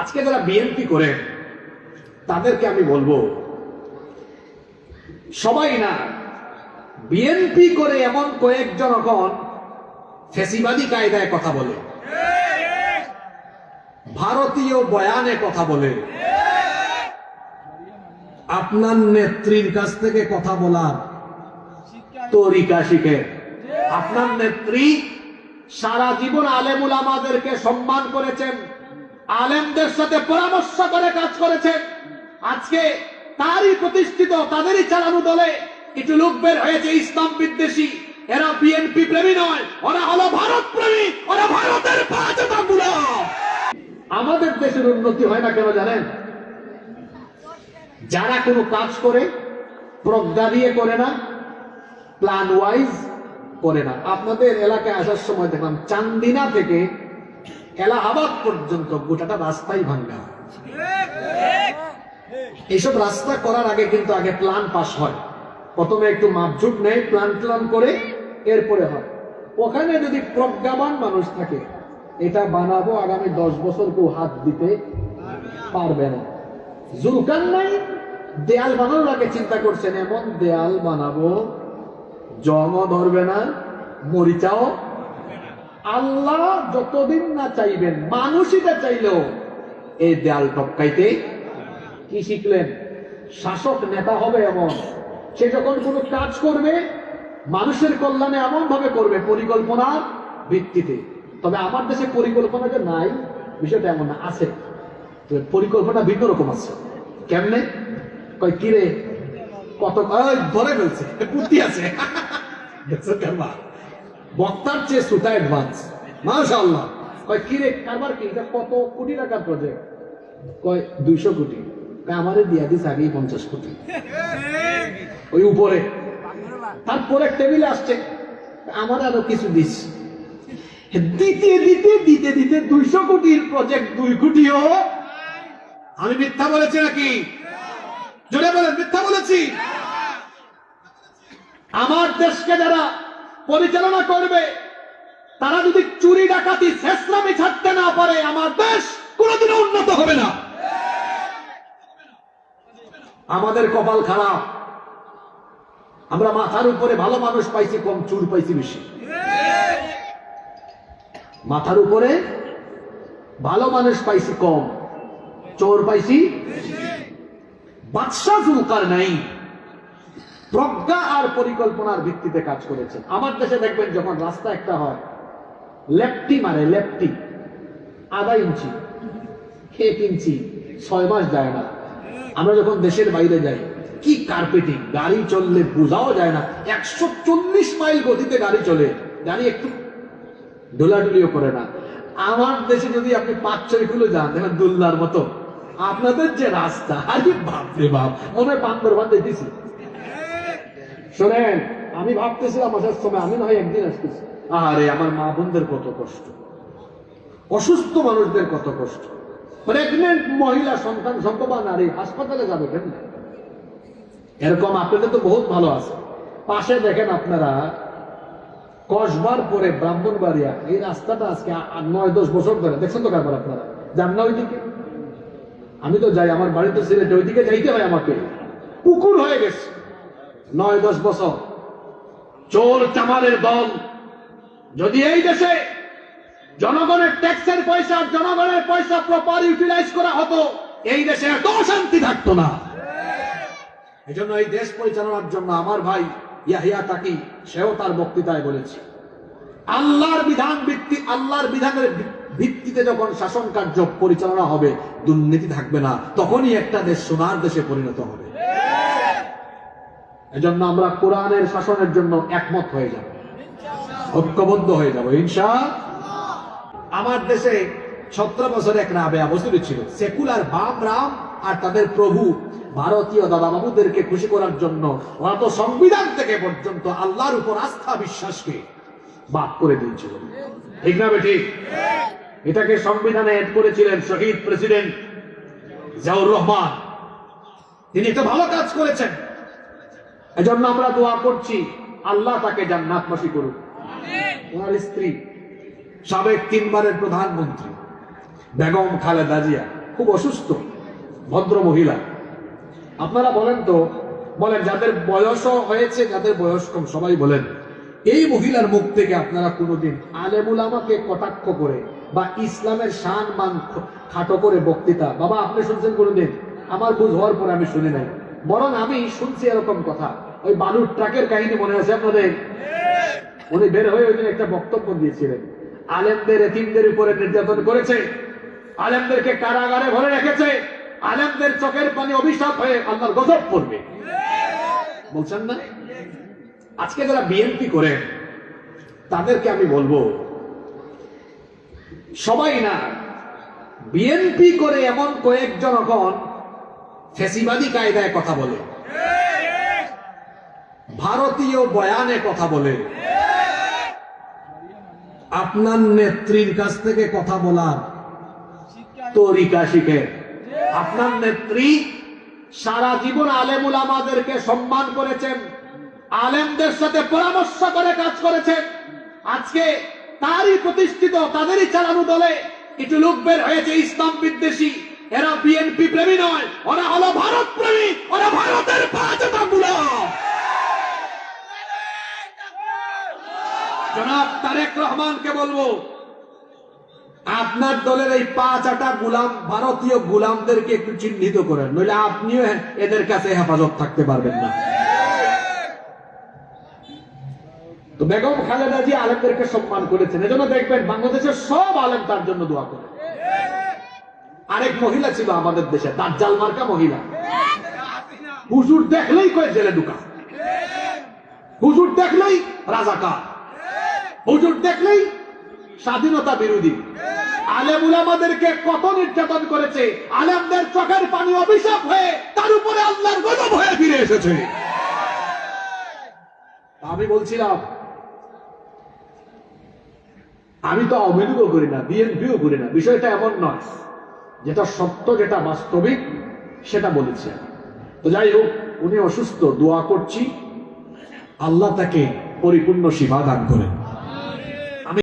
আজকে যারা বিএনপি করে, তাদেরকে আমি বলব, সবাই না বিএনপি করে এমন কয়েকজন এখন ফেসিবাদী কায়দায় কথা বলে, ভারতীয় বয়ানে কথা বলে, আপনার নেত্রীর কাছ থেকে কথা বলার তরিকা শিখে, আপনার নেত্রী সারা জীবন আলেমুল আমাদেরকে সম্মান করেছেন। আলেমদের সাথে পরামর্শ করে কাজ করেছেন। আজকে তারই প্রতিষ্ঠিত, তাদেরই চালানো দলে কিছু লোক বের হয়েছে, ইসলাম বিদ্বেষী। এরা বিএনপি প্রেমী নয়, ওরা হলো ভারত প্রেমী, ওরা ভারতের আমাদের দেশের উন্নতি হয় না কেন জানেন? যারা কোনো কাজ করে, প্রজ্ঞা দিয়ে করে না প্ল্যান ওয়াইজ করে না। আপনাদের এলাকায় আসার সময় দেখলাম, চান্দিনা থেকে এলাহাবাদ পর্যন্ত গোটাটা রাস্তাই ভাঙ্গা। এইসব রাস্তা করার আগে কিন্তু আগে প্ল্যান পাস হয়। প্রথমে একটু মাপঝুপ নেয় প্ল্যান প্ল্যান করে এরপরে হয়। ওখানে যদি প্রজ্ঞাবান মানুষ থাকে, এটা বানাবো আগামী দশ বছর কেউ হাত দিতে পারবে না। জুলকান নাই, দেয়াল বানানোর আগে চিন্তা করছেন, এমন দেয়াল বানাবো জমও ধরবে না, মরিচাও আল্লাহ যতদিন না চাইবেন মানুষইটা চাইলেও এই দেয়াল টপকাইতে কি শিখলেন? শাসক নেতা হবে এমন। সে যখন কোনো কাজ করবে, মানুষের কল্যাণে এমন ভাবে করবে পরিকল্পনার ভিত্তিতে। তবে আমার দেশে পরিকল্পনা যে নাই, বিষয়টা এমন না, আছে। পরিকল্পনা ভিন্ন রকম আছে। কেমনে? কয় কিরে কত ধরে ফেলছে। বুদ্ধি আছে। বক্তার চেয়ে সুতা অ্যাডভান্স মাশাআল্লাহ। কয় কিরে কারবার কি? কত কোটি টাকার প্রজেক্ট কয়, দুইশো কোটি। আমারে দিয়া দিস আগেই পঞ্চাশ কোটি। ওই উপরে। তারপরে টেবিলে আসছে। আমার আরও কিছু দিস। দিতে দিতে দিতে দিতে দুইশো কোটির প্রজেক্ট দুই কোটিও আমি মিথ্যা বলেছি নাকি? জোরে বলেন, মিথ্যা বলেছি? আমার দেশকে যারা পরিচালনা করবে। তারা যদি চুরি, ডাকাতি শেষরামি ছাড়তে না পারে, আমার দেশ কোনোদিনও উন্নত হবে না। আমাদের কপাল খারাপ। আমরা মাথার উপরে ভালো মানুষ পাইছি, কম চুর পাইছি বেশি। মাথার উপরে ভালো মানুষ পাইছি, কম। চোর পাইছি বাদশাহ নাই। প্রজ্ঞা আর পরিকল্পনার ভিত্তিতে কাজ করেছেন আমার দেশে দেখবেন যখন রাস্তা একটা হয় লেফটি মারে লেফটি আধা ইঞ্চি, এক ইঞ্চি, ছয় মাস যায় না। আমরা যখন দেশের বাইরে যাই, কি কার্পেটিং, গাড়ি চললে বোঝাও যায় না। একশো চল্লিশ মাইল গতিতে গাড়ি চলে, গাড়ি একটু দোলাডুলিও করে না। আমার দেশে যদি আপনি পাঁচ, ছয় কিলো যান দেখেন দুল্লার মতো। আপনাদের যে রাস্তা, আরে বাপরে বাপ, মনে হয় বান্দরবান দেখেছি। শোনেন, আমি ভাবতেছিলাম আসার সময়, আমি নয় একদিন আসতেছি। আরে আমার মা বোনদের কত কষ্ট। অসুস্থ মানুষদের কত কষ্ট। প্রেগনেন্ট মহিলা সন্তান সম্ভবা নারী হাসপাতালে যাবে কেন এরকম আপনাদের তো বহুত ভালো আছে। পাশে দেখেন আপনারা, কসবার পরে ব্রাহ্মণবাড়িয়া, এই রাস্তাটা আজকে নয় দশ বছর ধরে, দেখছেন তো কারবার আপনারা? যান না ওইদিকে। আমি তো যাই, আমার বাড়িতে সিলেটে ওইদিকে যাইতে হয় আমাকে। পুকুর হয়ে গেছে। নয়, দশ বছর। চোর, চামারের দল। যদি এই দেশে জনগণের ট্যাক্সের পয়সা, জনগণের পয়সা প্রপার ইউটিলাইজ করা হতো, এই দেশে এত শান্তি থাকতো না। এই জন্য এই দেশ পরিচালনার জন্য আমার ভাই ইয়াহিয়া তাকি, সেও তার বক্তৃতায় বলেছে, আল্লাহর বিধান ভিত্তি, আল্লাহর বিধানের ভিত্তিতে যখন শাসন কার্য পরিচালনা হবে, দুর্নীতি থাকবে না, তখনই একটা দেশ সোনার দেশে পরিণত হবে। এজন্য আমরা কোরআনের শাসনের জন্য একমত হয়ে যাব। ঐক্যবদ্ধ হয়ে যাব, ইনশা আমার দেশে সতেরো বছর এক রাবেয়া বসুরি ছিল। সেকুলার বাম রাম আর তাদের প্রভু ভারতীয় দাদাবাবুদেরকে খুশি করার জন্য ওরা তো সংবিধান থেকে পর্যন্ত আল্লাহর উপর আস্থা বিশ্বাসকে বাদ করে দিয়েছিল। ঠিক না বেঠিক? এটাকে সংবিধানে এড করেছিলেন শহীদ প্রেসিডেন্ট জিয়াউর রহমান। তিনি একটা ভালো কাজ করেছেন। এজন্য আমরা দোয়া করছি, আল্লাহ তাকে জান্নাতবাসী করুন ওনার স্ত্রী, সাবেক তিনবারের প্রধানমন্ত্রী, বেগম খালেদা জিয়া, খুব অসুস্থ, ভদ্র মহিলা। আপনারা বলেন তো, বলেন যাদের বয়সও হয়েছে, যাদের বয়স কম, সবাই বলেন, এই মহিলার মুখ থেকে আপনারা কোনোদিন আলেমুল আমাকে কটাক্ষ করে বা ইসলামের শান মান খাটো করে বক্তৃতা বাবা, আপনি শুনছেন কোনোদিন? আমার বুঝ হওয়ার পরে আমি শুনি নাই। বরং আমি শুনছি এরকম কথা। ওই বালুর ট্রাকের কাহিনী মনে আছে আপনাদের? উনি বের হয়ে ওই একটা বক্তব্য দিয়েছিলেন। আলেমদের এতিমদের উপরে নির্যাতন করেছে। আলেমদেরকে কারাগারে ভরে রেখেছে। আলেমদের চোখের পানি অভিশাপ হয়ে আল্লাহর গজব পড়বে। বলছেন না? আজকে যারা বিএনপি করে, তাদেরকে আমি বলব, সবাই না, বিএনপি করে এমন কয়েকজন এখন ফেসিবাদী কায়দায় কথা বলে। ভারতীয় বয়ানে কথা বলে। আপনার নেত্রীর কাছ থেকে কথা বলার তরিকা শিখে। আপনার নেত্রী সারা জীবন আলেমুল আমাদেরকে সম্মান করেছেন, আলেমদের সাথে পরামর্শ করে কাজ করেছেন। আজকে তারই প্রতিষ্ঠিত, তাদেরই চালানো দলে কিছু লোক বের হয়েছে ইসলাম বিদ্বেষী। এরা প্রেমী নয়, ওরা হলো ভারত প্রেমী, ওরা ভারতের পাঁচটা জনাব তারেক রহমানকে বলব, আপনার দলের এই পাঁচ আটা গুলাম, ভারতীয় গুলামদেরকে একটু চিহ্নিত করেন, নইলে আপনিও এদের কাছে হেফাজত থাকতে পারবেন না। তো বেগম খালেদা জি আলেমদেরকে সম্মান করেছেন, এজন্য দেখবেন বাংলাদেশের সব আলেম তার জন্য দোয়া করে। আরেক মহিলা ছিল আমাদের দেশে, দাজ্জাল মার্কা মহিলা। হুজুর দেখলেই কয়ে জেলে ঢুকা। হুজুর দেখলেই রাজাকার। হুজুর দেখলেই স্বাধীনতা বিরোধী। আলেমুল আমাদেরকে কত নির্যাতন করেছে, আলেমদের চোখের পানি অভিশাপ হয়ে তার উপরে আল্লাহর গজব হয়ে ফিরে এসেছে। আমি বলছিলাম, আমি তো অভিযোগও করি না, বিএনপিও করি না, বিষয়টা এমন নয়। যেটা সত্য, যেটা বাস্তবিক, সেটা বলেছে। তো যাই হোক উনি অসুস্থ, দোয়া করছি। আল্লাহ তাকে পরিপূর্ণ সীমা দান করেন।